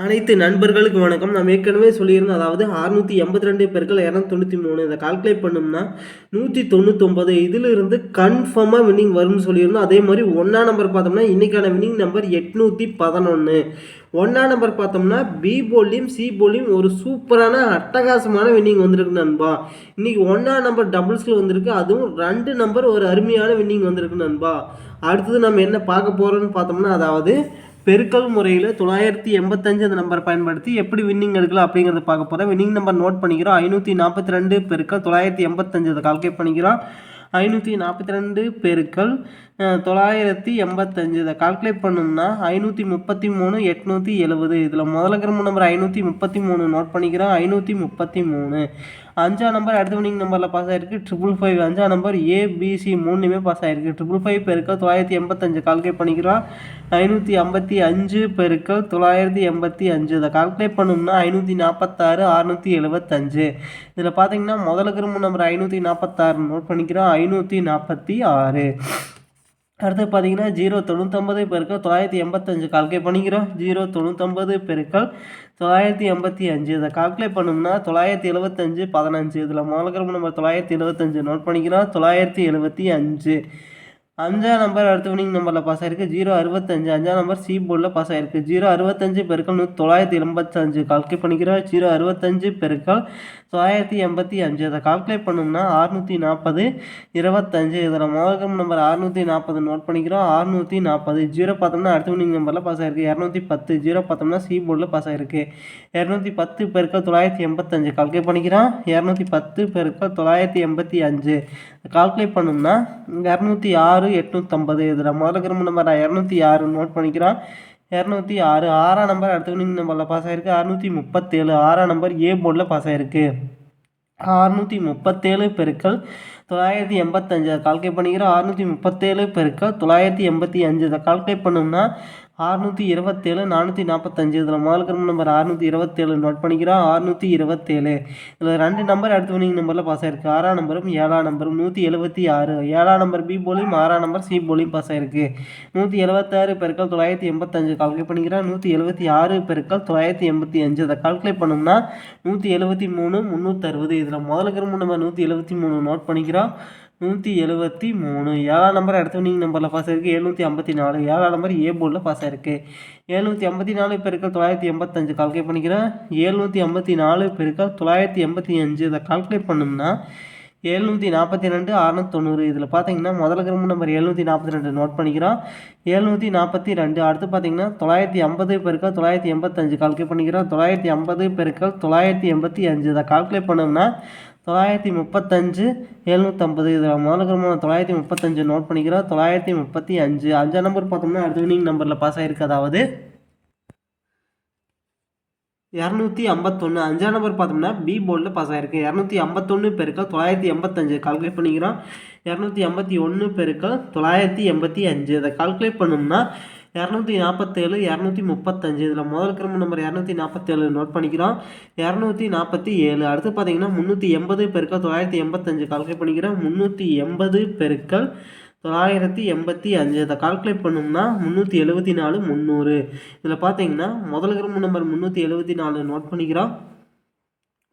அனைத்து நண்பர்களுக்கு வணக்கம். நான் ஏற்கனவே சொல்லியிருந்தோம் அதாவது அறுநூற்றி எண்பத்தி ரெண்டு பேருக்கள் இரநூத்தி தொண்ணூற்றி மூணு. இதை கால்குலேட் பண்ணோம்னா நூற்றி தொண்ணூத்தொம்பது இதிலிருந்து கன்ஃபார்மாக வின்னிங் வரும்னு சொல்லியிருந்தோம். அதே மாதிரி ஒன்றா நம்பர் பார்த்தோம்னா இன்றைக்கான வின்னிங் நம்பர் எட்நூற்றி பதினொன்று ஒன்றா நம்பர் பார்த்தோம்னா பி போலியும் சி போலியும் ஒரு சூப்பரான அட்டகாசமான வின்னிங் வந்திருக்கு நண்பா. இன்றைக்கி ஒன்றா நம்பர் டபுள்ஸில் வந்திருக்கு. அதுவும் ரெண்டு நம்பர் ஒரு அருமையான வின்னிங் வந்திருக்கு நண்பா. அடுத்தது நம்ம என்ன பார்க்க போகிறோன்னு பார்த்தோம்னா அதாவது பெருக்கல் முறையில் தொள்ளாயிரத்தி எண்பத்தஞ்சு அந்த நம்பர் பயன்படுத்தி எப்படி வின்னிங் எடுக்கலாம் அப்படிங்கிறத பார்க்க போகிறோம் வின்னிங் நம்பர் நோட் பண்ணிக்கிறோம். ஐநூற்றி நாற்பத்தி ரெண்டு பெருக்கல் தொள்ளாயிரத்தி எண்பத்தஞ்சு அதை கால்குலேட் பண்ணிக்கிறோம். ஐநூற்றி நாற்பத்தி ரெண்டு பெருக்கல் தொள்ளாயிரத்தி எண்பத்தஞ்சு இதை கால்குலேட் பண்ணோம்னா ஐநூற்றி முப்பத்தி மூணு எட்நூற்றி எழுபது இதில் முதல்ல கிரம நம்பர் ஐநூற்றி முப்பத்தி மூணு நோட் பண்ணிக்கிறோம். ஐநூற்றி முப்பத்தி மூணு அஞ்சாம் நம்பர் அடுத்த வினிங் நம்பரில் பாஸ் ஆகிருக்கு ட்ரிபிள் ஃபைவ் அஞ்சாம் நம்பர் ஏபிசி மூணுமே பாஸ் ஆகிருக்கு ட்ரிபிள் ஃபைவ் பெருக்க தொள்ளாயிரத்தி எண்பத்தஞ்சு. கால்குலேட் பண்ணிக்கிறோம். ஐநூற்றி ஐம்பத்தி அஞ்சு பெருக்கல் தொள்ளாயிரத்தி எண்பத்தி அஞ்சு. இதை கால்குலேட் பண்ணோம்னா ஐநூற்றி நாற்பத்தாறு அறுநூற்றி எழுபத்தஞ்சு இதில் பார்த்தீங்கன்னா முதல்ல கிரம நம்பர் ஐநூற்றி நாற்பத்தாறு நோட் பண்ணிக்கிறோம். ஐநூற்றி நாற்பத்தி ஆறு. அடுத்து பார்த்தீங்கன்னா ஜீரோ தொண்ணூத்தொம்பது பெருக்கள் தொள்ளாயிரத்தி எண்பத்தஞ்சு கால்குலேட் பண்ணிக்கிறோம். ஜீரோ தொண்ணூத்தொம்பது பெருக்கள் தொள்ளாயிரத்தி எண்பத்தி அஞ்சு. இதை கால்குலேட் பண்ணோம்னா தொள்ளாயிரத்தி எழுபத்தஞ்சு பதினஞ்சு. இதில் முதல்கிற நம்பர் தொள்ளாயிரத்தி எழுபத்தஞ்சு நோட் பண்ணிக்கிறோம். தொள்ளாயிரத்தி எழுபத்தி அஞ்சு. அஞ்சாம் நம்பர் அடுத்த வினிங் நம்பரில் பாஸ் ஆயிருக்கு. ஜீரோ அறுபத்தஞ்சு. அஞ்சாம் நம்பர் சி போர்டில் பாஸ் ஆயிருக்கு. ஜீரோ அறுபத்தஞ்சு பெருக்கள் நூற்றி தொள்ளாயிரத்தி எண்பத்தஞ்சு கால்குலேட் பண்ணிக்கிறோம். ஜீரோ அறுபத்தஞ்சு பெருக்கள் தொள்ளாயிரத்தி எண்பத்தி அஞ்சு. அதை கால்குலேட் பண்ணோம்னா அறுநூற்றி நாற்பது இருபத்தஞ்சு. இதில் முதல் நம்பர் அறுநூற்றி நாற்பது நோட் பண்ணிக்கிறோம். அறுநூற்றி நாற்பது ஜீரோ பார்த்தோம்னா அடுத்த வினிங் நம்பரில் பாஸ் ஆகிருக்கு இரநூத்தி பத்து. ஜீரோ பார்த்தோம்னா சி போர்டில் பாஸ் ஆகிருக்கு இரநூத்தி பத்து பெருக்கள் தொள்ளாயிரத்தி எண்பத்தஞ்சு. கால்குலேட் பண்ணிக்கிறோம். இரநூத்தி பத்து பெருக்கள் தொள்ளாயிரத்தி எண்பத்தி அஞ்சு. கால்குலேட் பண்ணோம்னா இரநூத்தி ஆறு எட்நூற்றம்பது இதில் முதல்ல நம்பர் இரநூத்தி ஆறு நோட் பண்ணிக்கிறோம். இரநூத்தி ஆறு. ஆறாம் நம்பர் அடுத்த வினிங் நம்பரில் பாஸ் ஆகிருக்கு அறுநூற்றி முப்பத்தேழு. ஆறாம் நம்பர் ஏ போர்டில் பாஸ் ஆகிருக்கு அறுநூற்றி முப்பத்தேழு பெருக்கள் தொள்ளாயிரத்தி எண்பத்தஞ்சு. அதை கால்குலேட் பண்ணிக்கிறோம். அறுநூற்றி முப்பத்தேழு பெருக்கள் தொள்ளாயிரத்தி எண்பத்தி அஞ்சு. இதை கால்குலேட் பண்ணோம்னா அறுநூற்றி இருபத்தேழு நானூற்றி நாற்பத்தஞ்சு இதில் முதல் கிரம நம்பர் அறுநூற்றி இருபத்தேழு நோட் பண்ணிக்கிறோம் அறுநூற்றி இருபத்தேழு. இதில் ரெண்டு நம்பர் அடுத்த வினிங் நம்பரில் பாஸ் ஆயிருக்கு. ஆறாம் நம்பரும் ஏழாம் நம்பரும் நூற்றி எழுபத்தி ஆறு. ஏழாம் நம்பர் பி போலியும் ஆறாம் நம்பர் சி போலியும் பாஸ் ஆயிருக்கு. நூற்றி எழுபத்தாறு பெருக்கள் தொள்ளாயிரத்தி எண்பத்தஞ்சு. கால்குலேட் பண்ணிக்கிறோம் நூற்றி எழுபத்தி ஆறு பெருக்கள் தொள்ளாயிரத்தி எண்பத்தி அஞ்சு. அதை கால்குலேட் பண்ணோம்னா நூற்றி எழுபத்தி மூணு முந்நூற்றறுபது இதில் முதல்ல கிரம நம்பர் நூற்றி எழுபத்தி மூணு நோட் பண்ணிக்கிறோம் நூற்றி எழுபத்தி மூணு. ஏழாம் நம்பர் அடுத்த வினிங் நம்பரில் பாஸ் ஆயிருக்கு. எழுநூற்றி ஐம்பத்தி நாலு. ஏழாம் நம்பர் ஏ போர்டில் பாஸ் ஆயிருக்கு. எழுநூற்றி ஐம்பத்தி நாலு பெருக்கள் தொள்ளாயிரத்தி எண்பத்தஞ்சு. கால்குலேட் பண்ணிக்கிறேன். எழுநூற்றி ஐம்பத்தி நாலு பெருக்கள் தொள்ளாயிரத்தி எண்பத்தி அஞ்சு. இதை கால்குலேட் பண்ணோம்னா எழுநூற்றி நாற்பத்தி ரெண்டு அறுநூத்தி தொண்ணூறு. இதில் பார்த்தீங்கன்னா முதல் கிரம நம்பர் எழுநூற்றி நாற்பத்தி ரெண்டு நோட் பண்ணிக்கிறோம். எழுநூற்றி நாற்பத்தி ரெண்டு. அடுத்து பார்த்தீங்கன்னா தொள்ளாயிரத்தி ஐம்பது பெருக்கள் தொள்ளாயிரத்தி எண்பத்தஞ்சு. கால்குலேட் பண்ணிக்கிறோம். தொள்ளாயிரத்தி ஐம்பது பெருக்கள் தொள்ளாயிரத்தி எண்பத்தி அஞ்சு. இதை கால்குலேட் பண்ணோம்னா தொள்ளாயிரத்தி முப்பத்தஞ்சு எழுநூற்றம்பது இதில் முதல்ல தொள்ளாயிரத்தி முப்பத்தஞ்சு நோட் பண்ணிக்கிறோம். தொள்ளாயிரத்தி முப்பத்தி அஞ்சு. அஞ்சாம் நம்பர் பார்த்தோம்னா அடுத்த வினிங் நம்பரில் பாஸ் ஆகிருக்கு அதாவது இரநூத்தி ஐம்பத்தொன்று அஞ்சாம் நம்பர் பார்த்தோம்னா பி போர்டில் பாஸ் ஆகிருக்கு இரநூத்தி ஐம்பத்தொன்று பெருக்கள் தொள்ளாயிரத்தி எண்பத்தஞ்சு. கால்குலேட் பண்ணிக்கிறோம். இரநூத்தி ஐம்பத்தி ஒன்று பெருக்கள் தொள்ளாயிரத்தி எண்பத்தி அஞ்சு. அதை கால்குலேட் பண்ணோம்னா இரநூத்தி நாற்பத்தேழு இரநூத்தி முப்பத்தஞ்சு. இதில் முதல் கிரம நம்பர் இரநூத்தி நாற்பத்தேழு நோட் பண்ணிக்கிறோம். இரநூத்தி நாற்பத்தி ஏழு அடுத்து பார்த்தீங்கன்னா முந்நூற்றி எண்பது பெருக்கள் தொள்ளாயிரத்தி எண்பத்தஞ்சு கால்குலேட் பண்ணிக்கிறோம். முந்நூற்றி எண்பது பெருக்கள் தொள்ளாயிரத்தி எண்பத்தி அஞ்சு. இதை கால்குலேட் பண்ணோம்னா முந்நூற்றி எழுபத்தி நாலு முந்நூறு இதில் பார்த்தீங்கன்னா முதல் கிரம நம்பர் முந்நூற்றி எழுபத்தி நாலு நோட் பண்ணிக்கிறோம்.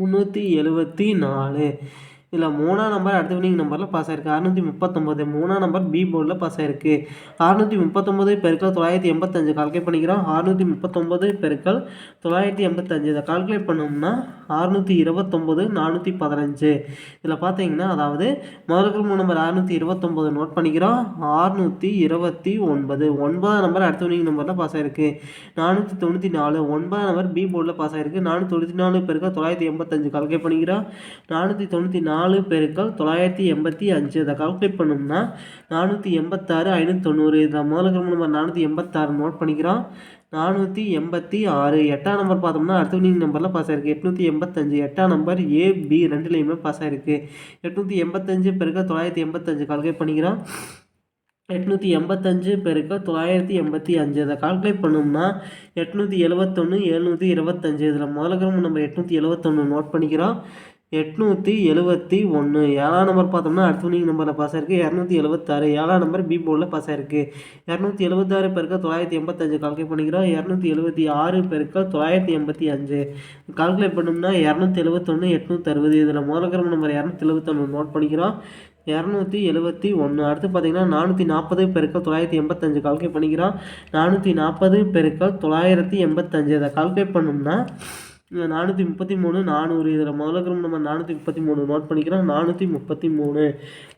முந்நூற்றி எழுபத்தி நாலு. இதில் மூணாம் நம்பர் அடுத்த வினிங் நம்பரில் பாஸ் ஆயிருக்கு. அறுநூற்றி முப்பத்தொம்பது மூணாம் நம்பர் பி போர்டில் பாஸ் ஆயிருக்கு. அறுநூற்றி முப்பத்தொம்பது பெருக்கள் தொள்ளாயிரத்தி எண்பத்தஞ்சு கால்குலேட் பண்ணிக்கிறோம். அறுநூற்றி முப்பத்தொம்பது பெருக்கள் தொள்ளாயிரத்தி எண்பத்தஞ்சு. இதை கால்குலேட் பண்ணோம்னா அறுநூற்றி இருபத்தொம்பது நானூற்றி பதினஞ்சு. இதில் பார்த்தீங்கன்னா அதாவது முதல் மூணு நம்பர் அறுநூற்றி இருபத்தொம்பது நோட் பண்ணிக்கிறோம். அறுநூற்றி இருபத்தி ஒன்பது. ஒன்பதாம் நம்பர் அடுத்த வினிங் நம்பரில் பாஸ் ஆயிருக்கு. நானூற்றி தொண்ணூற்றி நாலு. ஒன்பதாம் நம்பர் பி போர்டில் பாஸ் ஆயிருக்கு. நானூற்றி தொண்ணூற்றி நாலு பெருக்கள் தொள்ளாயிரத்தி எண்பத்தஞ்சு கால்குலேட் பண்ணிக்கிறோம். நானூற்றி தொண்ணூற்றி நாலு நாலு பெருக்கள் தொள்ளாயிரத்தி எண்பத்தி அஞ்சு. இதை கால்குலேட் பண்ணோம்னா நானூற்றி எண்பத்தாறு ஐநூற்றி தொண்ணூறு. இதில் முதல் கிரம நம்பர் நானூற்றி எண்பத்தாறு நோட் பண்ணிக்கிறோம். நானூற்றி எண்பத்தி ஆறு. எட்டாம் நம்பர் பார்த்தோம்னா அடுத்த வினிங் நம்பரில் பாஸ் ஆயிருக்கு. எட்நூற்றி எண்பத்தஞ்சு. எட்டாம் நம்பர் ஏ பி ரெண்டுலேயுமே பாஸ் ஆயிருக்கு. எட்நூற்றி எண்பத்தஞ்சு பெருக்கள் தொள்ளாயிரத்தி எண்பத்தஞ்சு கால்குலேட் பண்ணிக்கிறோம். எட்நூற்றி எண்பத்தஞ்சு பெருக்க தொள்ளாயிரத்தி எண்பத்தி அஞ்சு. இதை கால்குலேட் பண்ணோம்னா எட்நூற்றி எழுபத்தொன்று எழுநூற்றி இருபத்தஞ்சு. இதில் முதல்ல கிரம நம்பர் எட்நூற்றி எழுபத்தொன்று நோட் பண்ணிக்கிறோம். எட்நூற்றி எழுபத்தி ஒன்று ஏழாம் நம்பர் பார்த்தோம்னா அடுத்த வினிங் நம்பரில் பாஸ் ஆயிருக்கு. இரநூத்தி எழுபத்தாறு ஏழாம் நம்பர் பி போர்டில் பாஸ் ஆயிருக்கு. இரநூத்தி எழுபத்தாறு பெருக்கள் தொள்ளாயிரத்தி எண்பத்தஞ்சு கால்குலேட் பண்ணிக்கிறோம். இரநூத்தி எழுபத்தி ஆறு பெருக்கள் தொள்ளாயிரத்தி எண்பத்தி அஞ்சு. கால்குலேட் பண்ணோம்னா இரநூத்தி எழுபத்தொன்று எட்நூற்றி அறுபது. இதில் முதல்கிரம நம்பர் இரநூத்தி எழுபத்தொன்று நோட் பண்ணிக்கிறோம். இரநூத்தி எழுபத்தி ஒன்று அடுத்து பார்த்தீங்கன்னா நானூற்றி நாற்பது பெருக்கள் தொள்ளாயிரத்தி எண்பத்தஞ்சு கால்குலேட் பண்ணிக்கிறோம். நானூற்றி நாற்பது பெருக்கள் தொள்ளாயிரத்தி எண்பத்தஞ்சு. அதை கால்குலேட் பண்ணோம்னா நானூற்றி முப்பத்தி மூணு நானூறு. இதில் முதல்ல கிரம நம்ம நானூற்றி முப்பத்தி மூணு. நோட் பண்ணிக்கிறோம் நானூற்றி முப்பத்தி மூணு.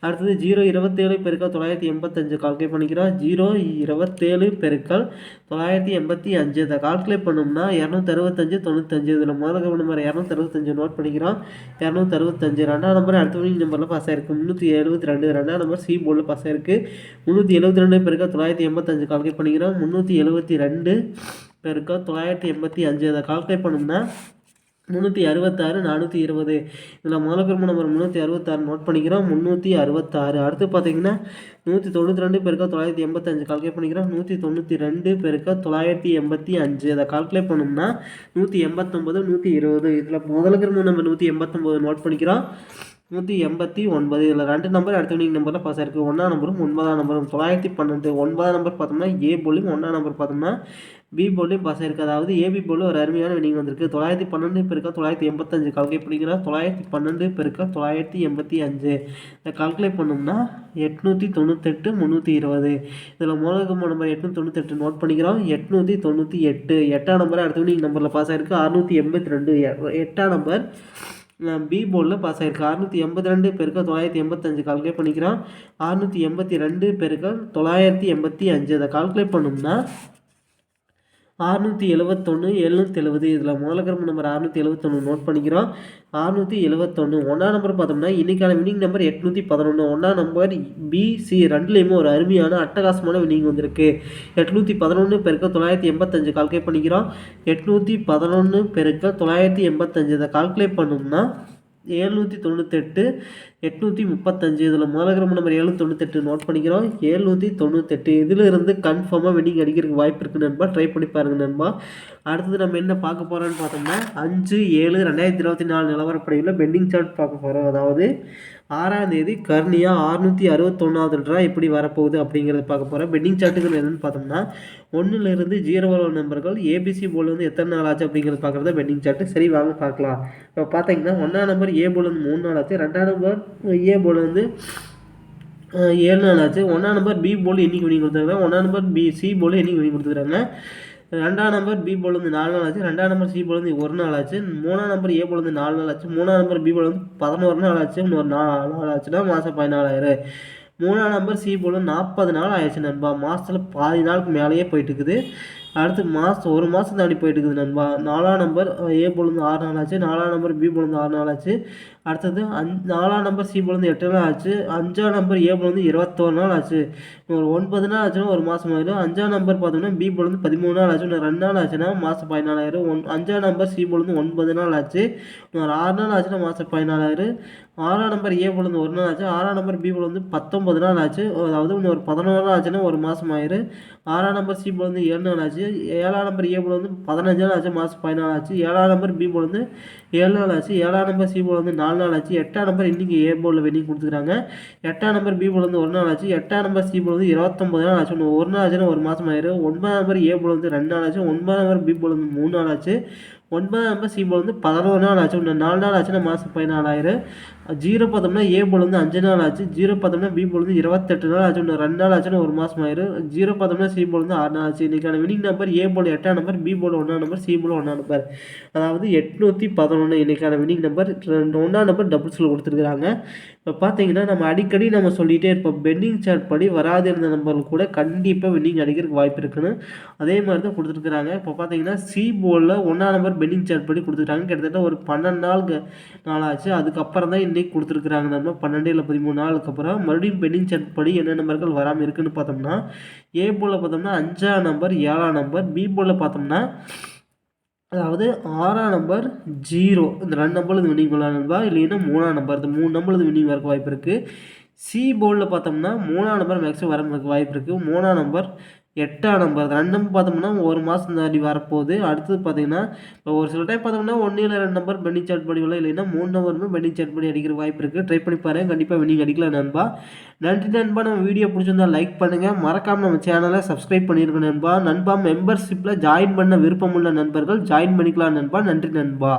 அடுத்தது ஜீரோ இருபத்தேழு பெருக்கல் தொள்ளாயிரத்தி எண்பத்தஞ்சு. கால்குலேட் பண்ணிக்கிறோம். ஜீரோ இருபத்தேழு பெருக்கல் தொள்ளாயிரத்தி எண்பத்தி அஞ்சு. இதை கால்குலேட் பண்ணோம்னா இரநூத்தி அறுபத்தஞ்சு தொண்ணூத்தஞ்சு. இதில் முதல்ல கிரம நம்பர் இரநூத்தி அறுபத்தஞ்சு நோட் பண்ணிக்கிறோம். இரநூத்தி அறுபத்தஞ்சு ரெண்டாம் நம்பர் அடுத்த வினிங் நம்பரில் பாஸ் ஆயிருக்கு. முந்நூற்றி எழுபத்தி ரெண்டு. ரெண்டாம் நம்பர் சி போர்டில் பாஸ் ஆயிருக்கு. முந்நூற்றி எழுபத்தி ரெண்டு பெருக்கல் தொள்ளாயிரத்தி எண்பத்தஞ்சு. கால்குலேட் பண்ணிக்கிறோம். முந்நூற்றி எழுபத்தி ரெண்டு. பெருக்க தொள்ளாயிரத்தி எண்பத்தி அஞ்சு. அதை கால்குலேட் பண்ணோம்னா முந்நூற்றி அறுபத்தாறு நானூற்றி இருபது. இதில் முதல் குடும்ப நம்பர் முந்நூற்றி அறுபத்தாறு நோட் பண்ணிக்கிறோம். முந்நூற்றி அறுபத்தாறு. அடுத்து பார்த்தீங்கன்னா நூற்றி தொண்ணூற்றி ரெண்டு பெருக்க தொள்ளாயிரத்தி எண்பத்தஞ்சு கால்குலேட் பண்ணிக்கிறோம். நூற்றி தொண்ணூற்றி ரெண்டு பெருக்க தொள்ளாயிரத்தி எண்பத்தி அஞ்சு. அதை கால்குலேட் பண்ணோம்னா நூற்றி எண்பத்தொம்பது நூற்றி இருபது. இதில் முதல் குடும்ப நம்பர் நூற்றி எண்பத்தொம்பது நோட் பண்ணிக்கிறோம். நூற்றி எண்பத்தி ஒன்பது. இதில் ரெண்டு நம்பர் அடுத்த வினிங் நம்பரில் பாஸ் ஆயிருக்கு. ஒன்றாம் நம்பரும் ஒன்பதாம் நம்பரும் தொள்ளாயிரத்தி பன்னெண்டு. ஒன்பதாம் நம்பர் பார்த்தோம்னா ஏ போலியும் ஒன்றாம் நம்பர் பார்த்தோம்னா பி போர்ட்லேயும் பாஸ் ஆயிருக்கு. அதாவது ஏபி போர்டில் ஒரு அருமையான வினிங் வந்திருக்கு. தொள்ளாயிரத்தி பன்னெண்டு பெருக்கா தொள்ளாயிரத்தி எண்பத்தஞ்சு கால்குலேட் பண்ணிக்கிறா. தொள்ளாயிரத்தி பன்னெண்டு பெருக்கா தொள்ளாயிரத்தி எண்பத்தி அஞ்சு. இதை கால்குலேட் பண்ணோம்னா எட்நூற்றி தொண்ணூத்தெட்டு முந்நூற்றி இருபது. இதில் மூலகம் நம்பர் எட்நூற்றி தொண்ணூத்தெட்டு நோட் பண்ணிக்கிறோம். எட்நூற்றி தொண்ணூற்றி எட்டு. எட்டாம் நம்பர் அடுத்த வினிங் நம்பரில் பாஸ் ஆயிருக்கு. அறுநூற்றி எண்பத்தி ரெண்டு. எட்டாம் நம்பர் பி போர்டில் பாஸ் ஆயிருக்கு. அறுநூற்றி எண்பத்தி ரெண்டு பெருக்க தொள்ளாயிரத்தி எண்பத்தஞ்சு கால்குலேட் பண்ணிக்கிறோம். அறுநூற்றி எண்பத்தி ரெண்டு பெருக்கள் தொள்ளாயிரத்தி எண்பத்தி அஞ்சு. அதை கால்குலேட் பண்ணோம்னா அறுநூற்றி எழுவத்தொன்று எழுநூற்றி எழுபது இதில் மூலக்கிரம நம்பர் அறுநூற்றி எழுவத்தொன்று நோட் பண்ணிக்கிறோம். அறுநூற்றி எழுவத்தொன்று ஒன்றாம் நம்பர் பார்த்தோம்னா இன்றைக்கான வினிங் நம்பர் எட்நூற்றி பதினொன்று ஒன்றாம் நம்பர் பிசி ரெண்டுலேயுமே ஒரு அருமையான அட்டகாசமான வினிங் வந்திருக்கு. எட்நூற்றி பதினொன்று பெருக்க தொள்ளாயிரத்தி எண்பத்தஞ்சு கால்குலேட் பண்ணிக்கிறோம். எட்நூற்றி பதினொன்று பெருக்க தொள்ளாயிரத்தி எண்பத்தஞ்சு. இதை கால்குலேட் பண்ணோம்னா ஏழ்நூற்றி தொண்ணூத்தெட்டு எட்நூற்றி முப்பத்தஞ்சு. இதில் முதலகிரம நம்பர் ஏழு தொண்ணூத்தெட்டு நோட் பண்ணிக்கிறோம். ஏழ்நூற்றி தொண்ணூத்தெட்டு. இதிலிருந்து கன்ஃபார்மாக வெட்டிங் அடிக்கிறதுக்கு வாய்ப்பு இருக்குது நண்பா. ட்ரை பண்ணி பாருங்கள் நண்பா. அடுத்தது நம்ம என்ன பார்க்க போகிறோன்னு பார்த்தோம்னா அஞ்சு ஏழு ரெண்டாயிரத்தி இருபத்தி நாலு நிலவரப்படையில் பெண்டிங் சார்ட் பார்க்க போகிறோம் அதாவது ஆறாம் தேதி கர்னியா அறுநூற்றி அறுபத்தொன்னாவது ட்ரா எப்படி வரப்போகுது அப்படிங்கிறத பார்க்க போகிறோம் பெண்டிங் சார்ட்டுகள் என்னென்னு பார்த்தோம்னா ஒன்றுலேருந்து ஜீரோ நம்பர்கள் ஏபிசி போல் வந்து எத்தனை நாள் ஆச்சு அப்படிங்கிறத பார்க்குறது பெண்டிங் சார்ட்டு சரி வாங்க பார்க்கலாம். இப்போ பார்த்தீங்கன்னா ஒன்றாம் நம்பர் ஏ போல் வந்து மூணு நாள் ஆச்சு. ரெண்டாம் நம்பர் ஏ போல் வந்து ஏழு நாள் ஆச்சு. ஒன்றாம் நம்பர் பி போல் இன்னைக்கு வினிங் கொடுத்துருக்காங்க. ஒன்றாம் நம்பர் பி சி போல் இன்னைக்கு வினிங் கொடுத்துருக்காங்க. ரெண்டாம் நம்பர் பி போல் வந்து நாலு நாள் ஆச்சு. ரெண்டாம் நம்பர் சி போல் வந்து ஒரு நாள் ஆச்சு. மூணாம் நம்பர் ஏ போல் வந்து நாலு நாள் ஆச்சு. மூணாம் நம்பர் பி போல் வந்து பதினோரு நாள் ஆச்சு. இன்னொரு நாலு நாள் ஆச்சுன்னா மாதம் பதினாலாயிரம். மூணாம் நம்பர் சி போல் நாற்பது நாள் ஆயிடுச்சு நண்பா. மாதத்தில் பாதி நாளுக்கு மேலேயே போயிட்டு இருக்குது. அடுத்து மாதம் ஒரு மாதம் தாண்டி போயிட்டு இருக்குது நண்பா. நாலாம் நம்பர் ஏ போலேருந்து ஆறு நாள் ஆச்சு. நாலாம் நம்பர் பி பொழுந்து ஆறு நாள் ஆச்சு. அடுத்தது அஞ் நாலாம் நம்பர் சி போலேருந்து எட்டு நாள் ஆச்சு. அஞ்சாம் நம்பர் ஏ போலேருந்து இருபத்தோரு நாள் ஆச்சு. ஒரு ஒன்பது நாள் ஆச்சுன்னா ஒரு மாதம் ஆயிடும். அஞ்சாம் நம்பர் பார்த்தோம்னா பி போலேருந்து பதிமூணு நாள் ஆச்சு. இன்னும் ரெண்டு நாள் ஆச்சுன்னா மாதம் பதினாலாயிரம். ஒன் அஞ்சாம் நம்பர் சி பொழுது ஒன்பது நாள் ஆச்சு. இன்னொரு ஆறு நாள் ஆச்சுன்னா மாதம் பதினாலாயிரம். ஆறாம் நம்பர் ஏ வந்து ஒரு நாள் ஆச்சு ஆறாம் நம்பர் பி வந்து பத்தொம்பது நாள் ஆச்சு அதாவது இன்னும் ஒரு பதினோரு நாள் ஆச்சுன்னா ஒரு மாதம் ஆயிரும் ஆறாம் நம்பர் சி வந்து ஏழு நாள் ஆச்சு ஏழாம் நம்பர் ஏ வந்து பதினஞ்சு நாள் ஆச்சு மாதம் பதினாலு ஆச்சு ஏழாம் நம்பர் பி வந்து ஏழு நாள் ஆச்சு ஏழாம் நம்பர் சி போல் வந்து நாலு நாள் ஆச்சு எட்டாம் நம்பர் இன்றைக்கி ஏ போலில் வெளியே கொடுத்துருக்காங்க எட்டாம் நம்பர் பி போல் வந்து ஒரு நாள் ஆச்சு எட்டாம் நம்பர் சி போல் வந்து இருபத்தொம்பது நாள் ஆச்சு ஒன்று ஒரு நாள் ஆச்சுன்னா ஒரு மாதம் ஆயிரும் ஒன்பதாம் நம்பர் ஏ போல் வந்து ரெண்டு நாள் ஆச்சு ஒன்பதாம் நம்பர் பி போல் வந்து மூணு நாள் ஆச்சு ஒன்பதாம் நம்பர் சி போல் வந்து பதினோரு நாள் ஆச்சு. ஒன்று நாலு நாள் ஆச்சுன்னா மாதம் பதினாலாயிரம். ஜீரோ பார்த்தோம்னா ஏ போல் வந்து அஞ்சு நாள் ஆச்சு. ஜீரோ பார்த்தோம்னா பி போல் வந்து இருபத்தெட்டு நாள் ஆச்சு. ஒன்று ரெண்டு நாள் ஆச்சுன்னா ஒரு மாதம் ஆயிரும். ஜீரோ பார்த்தோம்னா சி போல் வந்து ஆறு நாள் ஆச்சு. இன்றைக்கான வினிங் நம்பர் ஏ போல் எட்டாம் நம்பர் பி போல் ஒன்றாம் நம்பர் சி போல் ஒன்றாம் நம்பர் அதாவது எட்நூற்றி பதினொன்று இன்றைக்கான வினிங் நம்பர் ரெண்டு ஒன்றாம் நம்பர் டபுள்ஸில் கொடுத்துருக்குறாங்க. இப்போ பார்த்தீங்கன்னா நம்ம அடிக்கடி நம்ம சொல்லிகிட்டே இருப்போம். பெண்டிங் சார்ட் படி வராது இருந்த நம்பர்கள் கூட கண்டிப்பாக வின்னிங் அடிக்கிறதுக்கு வாய்ப்பு இருக்குன்னு. அதே மாதிரி தான் கொடுத்துருக்குறாங்க. இப்போ பார்த்தீங்கன்னா சி போலில் ஒன்றாம் நம்பர் பெண்டிங் சார்ஜ் படி கொடுத்துருக்காங்க கிட்டத்தட்ட ஒரு பன்னெண்டு நாள் நாளாச்சு. அதுக்கப்புறம் தான் இன்றைக்கி கொடுத்துருக்குறாங்க நம்ம. பன்னெண்டு இல்லை பதிமூணு நாளுக்கு அப்புறம் மறுபடியும் பெண்டிங் சார்ஜ் படி என்ன நம்பர்கள் வராமல் இருக்குன்னு பார்த்தோம்னா ஏ போல் பார்த்தோம்னா அஞ்சாம் நம்பர் ஏழாம் நம்பர் பி போல் பார்த்தோம்னா அதாவது ஆறாம் நம்பர் ஜீரோ இந்த ரெண்டு நம்பர் இது வினிங் பண்ணலாம் நண்பா இல்லைன்னா மூணாம் நம்பர் இந்த மூணு நம்பர் இது வினிங் வரக்கு வாய்ப்பு இருக்குது சி போர்டில் பார்த்தோம்னா மூணாம் நம்பர் மேக்ஸிமம் வர வாய்ப்பு இருக்குது மூணாம் நம்பர் எட்டாம் நம்பர் ரெண்டு நம்பர் பார்த்தோம்னா ஒரு மாதம் தாண்டி வரப்போகுது. அடுத்தது பார்த்தீங்கன்னா இப்போ ஒரு சில டைம் பார்த்தோம்னா ஒன்று இல்லை ரெண்டு நம்பர் பெண்ணி சார்ட் படி இல்லைன்னா மூணு நம்பருமே பெண்ணி சார்ட் படி அடிக்கிற வாய்ப்பு இருக்குது ட்ரை பண்ணி பாருங்க. கண்டிப்பாக வினிங் அடிக்கலாம் நண்பா. நன்றி நண்பா. நம்ம வீடியோ பிடிச்சிருந்தா லைக் பண்ணுங்கள் மறக்காமல் நம்ம சேனலை சப்ஸ்கிரைப் பண்ணியிருக்கோம் நண்பா. நண்பா மெம்பர்ஷிப்பில் ஜாயின் பண்ண விருப்பமுள்ள நண்பர்கள் ஜாயின் பண்ணிக்கலாம் நண்பா. நன்றி நண்பா.